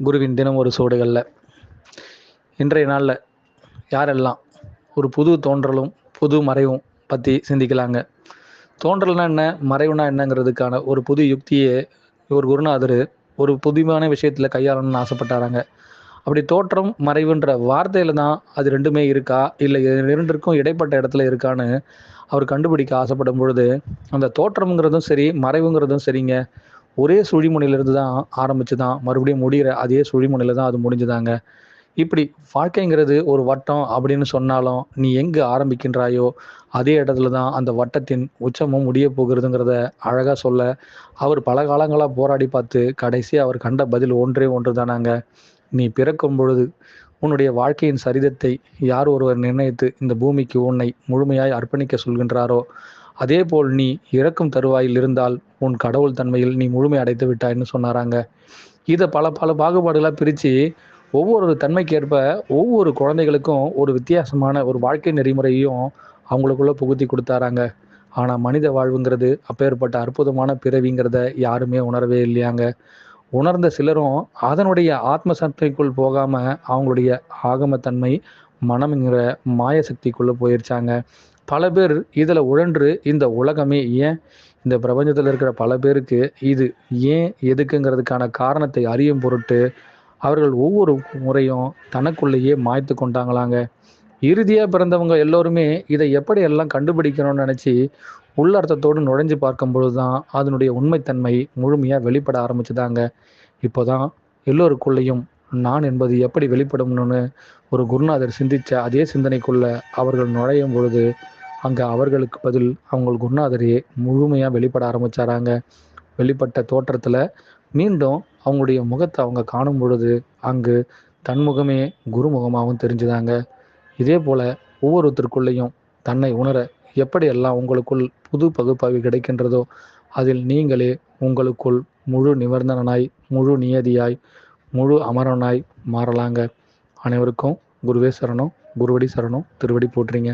குருவின் தினம் ஒரு சூடுகளில். இன்றைய நாளில் யாரெல்லாம் ஒரு புது தோன்றலும் புது மறைவும் பற்றி சிந்திக்கலாங்க. தோன்றல்னா என்ன மறைவுனா என்னங்கிறதுக்கான ஒரு புது யுக்தியை ஒரு குருநாதர் ஒரு புதுமையான விஷயத்தில் கையாளணும்னு ஆசைப்பட்டாராங்க. அப்படி தோற்றம் மறைவுன்ற வார்த்தையில் தான் அது ரெண்டுமே இருக்கா? இல்லை இரண்டிற்கும் இடைப்பட்ட இடத்துல இருக்கான்னு அவர் கண்டுபிடிக்க ஆசைப்படும் பொழுது அந்த தோற்றம்ங்கிறதும் சரி மறைவுங்கிறதும் சரிங்க. ஒரே சுழிமுனையிலிருந்து தான் ஆரம்பிச்சு தான் மறுபடியும் முடிகிற அதே சுழிமுனையில் தான் அது முடிஞ்சுதாங்க. இப்படி வாழ்க்கைங்கிறது ஒரு வட்டம் அப்படின்னு சொன்னாலும் நீ எங்கே ஆரம்பிக்கின்றாயோ அதே இடத்துல தான் அந்த வட்டத்தின் உச்சமும் முடிய போகிறதுங்கிறத அழகாக சொல்ல அவர் பல காலங்களாக போராடி பார்த்து கடைசி அவர் கண்ட பதில் ஒன்றே ஒன்று தானாங்க. நீ பிறக்கும் பொழுது உன்னுடைய வாழ்க்கையின் சரிதத்தை யார் ஒருவர் நிர்ணயித்து இந்த பூமிக்கு உன்னை முழுமையாய் அர்ப்பணிக்க சொல்கின்றாரோ அதே போல் நீ இறக்கும் தருவாயில் இருந்தால் உன் கடவுள் தன்மையில் நீ முழுமை அடைத்து விட்டாய்ன்னு சொன்னாராங்க. இதை பல பல பாகுபாடுகளாக பிரித்து ஒவ்வொரு தன்மைக்கேற்ப ஒவ்வொரு குழந்தைகளுக்கும் ஒரு வித்தியாசமான ஒரு வாழ்க்கை நெறிமுறையும் அவங்களுக்குள்ள புகுத்தி கொடுத்தாராங்க. ஆனால் மனித வாழ்வுங்கிறது அப்பேற்பட்ட அற்புதமான பிறவிங்கிறத யாருமே உணரவே இல்லையாங்க. உணர்ந்த சிலரும் அதனுடைய ஆத்ம சக்திக்குள் போகாம அவங்களுடைய ஆகமத்தன்மை மனம்ங்கிற மாயசக்திக்குள்ளே போயிருச்சாங்க. பல பேர் இதில் உழன்று இந்த உலகமே ஏன் இந்த பிரபஞ்சத்தில் இருக்கிற பல பேருக்கு இது ஏன் எதுக்குங்கிறதுக்கான காரணத்தை அறியும் பொருட்டு அவர்கள் ஒவ்வொரு முறையும் தனக்குள்ளேயே மாய்த்து கொண்டாங்களாங்க. இறுதியாக பிறந்தவங்க எல்லோருமே இதை எப்படி எல்லாம் கண்டுபிடிக்கணும்னு நினச்சி உள்ளர்த்தத்தோடு நுழைஞ்சு பார்க்கும்பொழுது தான் அதனுடைய உண்மைத்தன்மை முழுமையாக வெளிப்பட ஆரம்பிச்சுதாங்க. இப்போ தான் எல்லோருக்குள்ளேயும் நான் என்பது எப்படி வெளிப்படும்னு ஒரு குருநாதர் சிந்தித்த அதே சிந்தனைக்குள்ள அவர்கள் நுழையும் பொழுது அங்கே அவர்களுக்கு பதில் அவங்க குருநாதரையே முழுமையாக வெளிப்பட ஆரம்பித்தாராங்க வெளிப்பட்ட தோற்றத்தில் மீண்டும் அவங்களுடைய முகத்தை அவங்க காணும் பொழுது அங்கு தன்முகமே குருமுகமாகவும் தெரிஞ்சுதாங்க. இதே போல ஒவ்வொருத்தருக்குள்ளேயும் தன்னை உணர எப்படியெல்லாம் உங்களுக்குள் புது பகுப்பாய்வு கிடைக்கின்றதோ அதில் நீங்களே உங்களுக்குள் முழு நிவர்ந்தனாய் முழு நியதியாய் முழு அமரனாய் மாறலாங்க. அனைவருக்கும் குருவே சரணம் குருவடி சரணம் திருவடி போட்டுறீங்க